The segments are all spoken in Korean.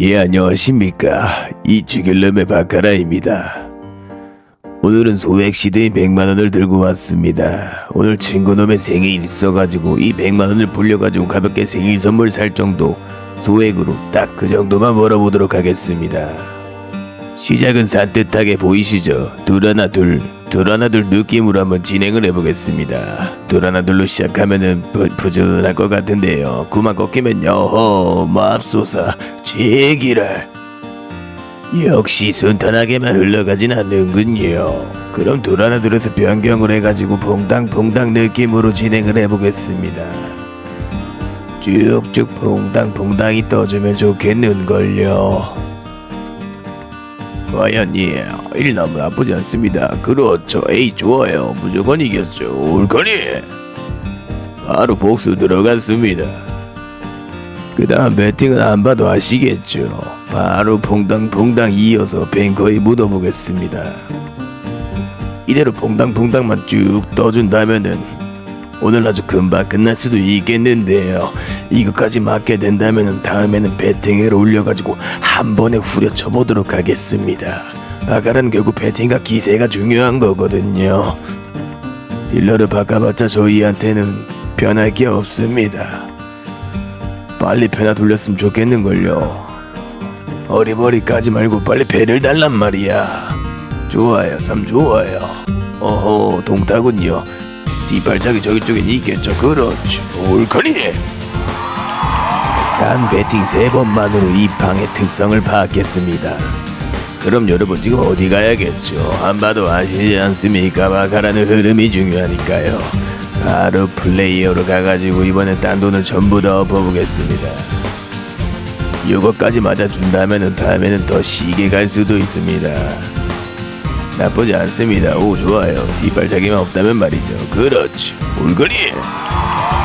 예, 안녕하십니까. 이 죽일놈의 바카라입니다. 오늘은 소액 시대의 100만원을 들고 왔습니다. 오늘 친구놈의 생일 있어가지고 이 100만원을 불려가지고 가볍게 생일 선물 살 정도 소액으로 딱 그 정도만 벌어보도록 하겠습니다. 시작은 산뜻하게 보이시죠? 둘 하나 둘, 둘 하나 둘 느낌으로 한번 진행을 해보겠습니다. 둘 하나 둘로 시작하면은 부, 부진할 것 같은데요. 그만 꺾이면요, 허, 맙소사, 제기랄. 역시 순탄하게만 흘러가진 않는군요. 그럼 둘 하나 둘에서 변경을 해가지고 퐁당퐁당 느낌으로 진행을 해보겠습니다. 쭉쭉 퐁당퐁당이 떠주면 좋겠는걸요. 과연이 일 너무 나쁘지 않습니다. 그렇죠. 에이 좋아요. 무조건 이겼죠. 올거니 바로 복수 들어갔습니다. 그 다음 배팅은 안 봐도 아시겠죠. 바로 퐁당퐁당 이어서 뱅커에 묻어보겠습니다. 이대로 퐁당퐁당만 쭉 떠준다면은 오늘 아주 금방 끝날 수도 있겠는데요. 이것까지 맞게 된다면 다음에는 배팅을 올려가지고 한 번에 후려쳐 보도록 하겠습니다. 아가는 결국 배팅과 기세가 중요한 거거든요. 딜러를 바꿔봤자 저희한테는 변할 게 없습니다. 빨리 배나 돌렸으면 좋겠는걸요. 어리버리 까지 말고 빨리 배를 달란 말이야. 좋아요, 삼 좋아요. 어허, 동타군요. 뒷발짝이 저기 쪽엔 있겠죠. 그렇죠. 올커니. 단 배팅 세 번만으로 이 방의 특성을 파악했습니다. 그럼 여러분 지금 어디 가야겠죠? 안 봐도 아시지 않습니까? 바카라는 흐름이 중요하니까요. 바로 플레이어로 가가지고 이번에 딴 돈을 전부 다 엎어보겠습니다. 이거까지 맞아준다면 다음에는 더 시게 갈 수도 있습니다. 나쁘지 않습니다. 오 좋아요. 뒷발차기만 없다면 말이죠. 그렇지. 올거니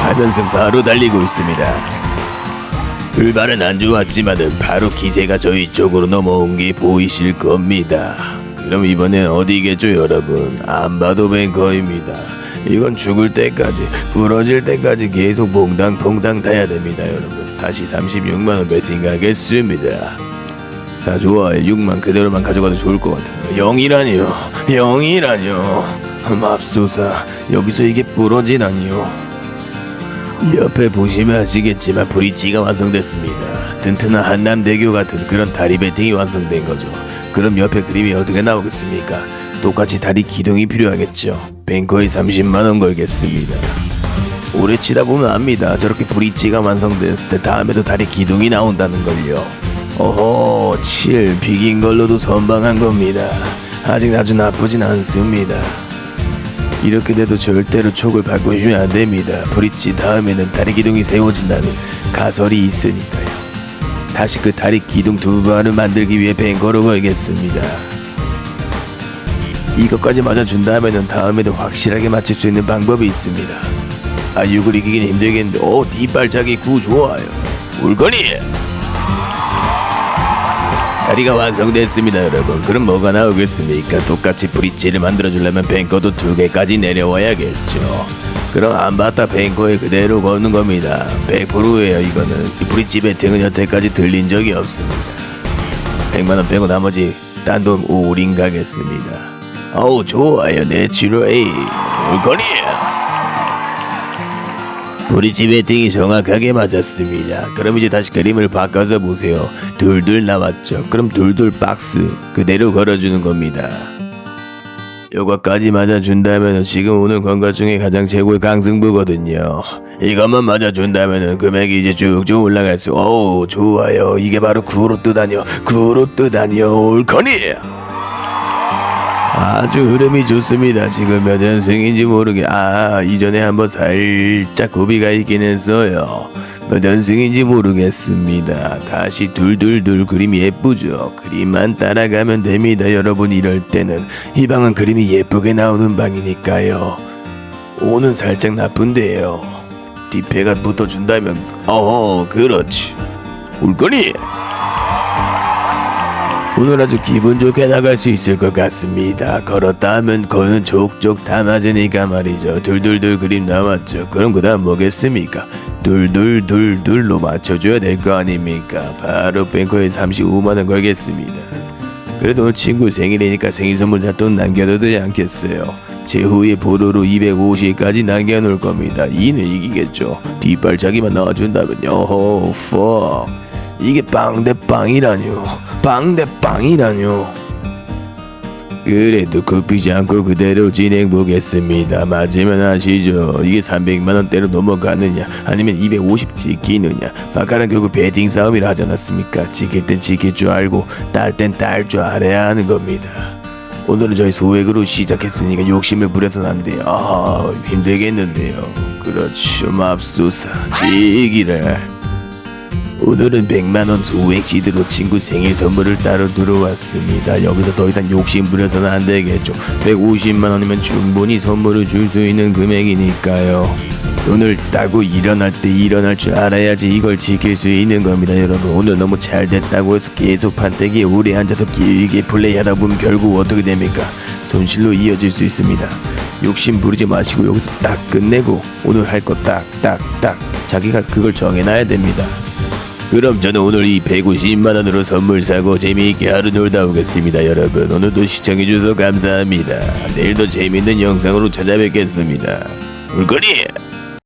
4연승 바로 달리고 있습니다. 불발은 안 좋았지만은 바로 기세가 저희 쪽으로 넘어온 게 보이실 겁니다. 그럼 이번엔 어디겠죠 여러분? 안 봐도 뱅커입니다. 이건 죽을 때까지 부러질 때까지 계속 봉당봉당 타야 됩니다 여러분. 다시 36만원 배팅 가겠습니다. 자 좋아요 6만 그대로만 가져가도 좋을 것 같아요. 0이라니요. 0이라뇨 맙소사. 여기서 이게 부러지다니요. 옆에 보시면 아시겠지만 브릿지가 완성됐습니다. 튼튼한 한남대교 같은 그런 다리 배팅이 완성된 거죠. 그럼 옆에 그림이 어떻게 나오겠습니까? 똑같이 다리 기둥이 필요하겠죠. 뱅커에 30만 원 걸겠습니다. 오래 치다 보면 압니다. 저렇게 브릿지가 완성됐을 때 다음에도 다리 기둥이 나온다는 걸요 어허 7 비긴 걸로도 선방한 겁니다. 아직 아주 나쁘진 않습니다. 이렇게 돼도 절대로 촉을 바꾸시면 안 됩니다. 브릿지 다음에는 다리 기둥이 세워진다는 가설이 있으니까요. 다시 그 다리 기둥 두 발을 만들기 위해 뱅거로 걸겠습니다. 이것까지 맞아준다면은 다음에도 확실하게 맞출 수 있는 방법이 있습니다. 아 6을 이기긴 힘들겠는데 오 뒷발차기 구 좋아요. 울거니 다리가 완성됐습니다 여러분. 그럼 뭐가 나오겠습니까? 똑같이 브릿지를 만들어주려면 뱅커도 두 개까지 내려와야겠죠. 그럼 안 봤다 뱅커에 그대로 걷는 겁니다. 100%예요 이거는. 이 브릿지 배팅은 여태까지 들린 적이 없습니다. 100만원 빼고 나머지 딴돈 올인 가겠습니다. 어우 좋아요. 내추럴 물건이 우리 집의 띵이 정확하게 맞았습니다. 그럼 이제 다시 그림을 바꿔서 보세요. 둘둘 나왔죠. 그럼 둘둘 박스 그대로 걸어주는 겁니다. 요거까지 맞아준다면 지금 오늘 건가 중에 가장 최고의 강승부거든요. 이것만 맞아준다면 금액이 이제 쭉쭉 올라갈 수. 오 좋아요. 이게 바로 구로 뜨다니요. 구로 뜨다니요. 올커니. 아주 흐름이 좋습니다. 지금 몇 연승인지 모르게 아 이전에 한번 살짝 고비가 있긴 했어요. 몇 연승인지 모르겠습니다. 다시 둘둘둘 그림이 예쁘죠. 그림만 따라가면 됩니다. 여러분 이럴 때는 이 방은 그림이 예쁘게 나오는 방이니까요. 오는 살짝 나쁜데요. 뒷배가 붙어준다면 어 그렇지. 올 거니? 오늘 아주 기분 좋게 나갈 수 있을 것 같습니다. 걸었다 하면 거는 족족 다 맞으니까 말이죠. 둘둘둘 그림 나왔죠. 그럼 그 다음 뭐겠습니까? 둘둘둘둘로 맞춰줘야 될 거 아닙니까? 바로 뱅커에 35만 원 걸겠습니다. 그래도 오늘 친구 생일이니까 생일 선물 살돈 남겨둬도 않겠어요. 제 후에 보로로 250까지 남겨놓을 겁니다. 이는 이기겠죠. 뒷발차기만 나와준다면 요. 호, 퍽. 이게 빵대빵이라뇨. 빵대빵이라뇨. 그래도 굽히지 않고 그대로 진행 보겠습니다. 맞으면 아시죠? 이게 300만 원대로 넘어가느냐, 아니면 250 지키느냐. 바카는 결국 배팅 싸움이라 하지 않았습니까? 지킬 땐 지킬 줄 알고 딸 땐 딸 줄 알아야 하는 겁니다. 오늘은 저희 소액으로 시작했으니까 욕심을 부려서는 안 돼요. 아, 힘들겠는데요. 그렇죠, 맙소사. 지기를. 오늘은 100만원 소액 시드로 친구 생일 선물을 따로 들어왔습니다. 여기서 더 이상 욕심 부려서는 안 되겠죠. 150만원이면 충분히 선물을 줄 수 있는 금액이니까요. 눈을 따고 일어날 때 일어날 줄 알아야지 이걸 지킬 수 있는 겁니다, 여러분. 오늘 너무 잘 됐다고 해서 계속 판때기에 오래 앉아서 길게 플레이하다 보면 결국 어떻게 됩니까? 손실로 이어질 수 있습니다. 욕심 부리지 마시고 여기서 딱 끝내고 오늘 할 거 딱 딱 딱 자기가 그걸 정해놔야 됩니다. 그럼 저는 오늘 이 150만 원으로 선물 사고 재미있게 하루 놀다 오겠습니다 여러분. 오늘도 시청해주셔서 감사합니다. 내일도 재미있는 영상으로 찾아뵙겠습니다. 물건이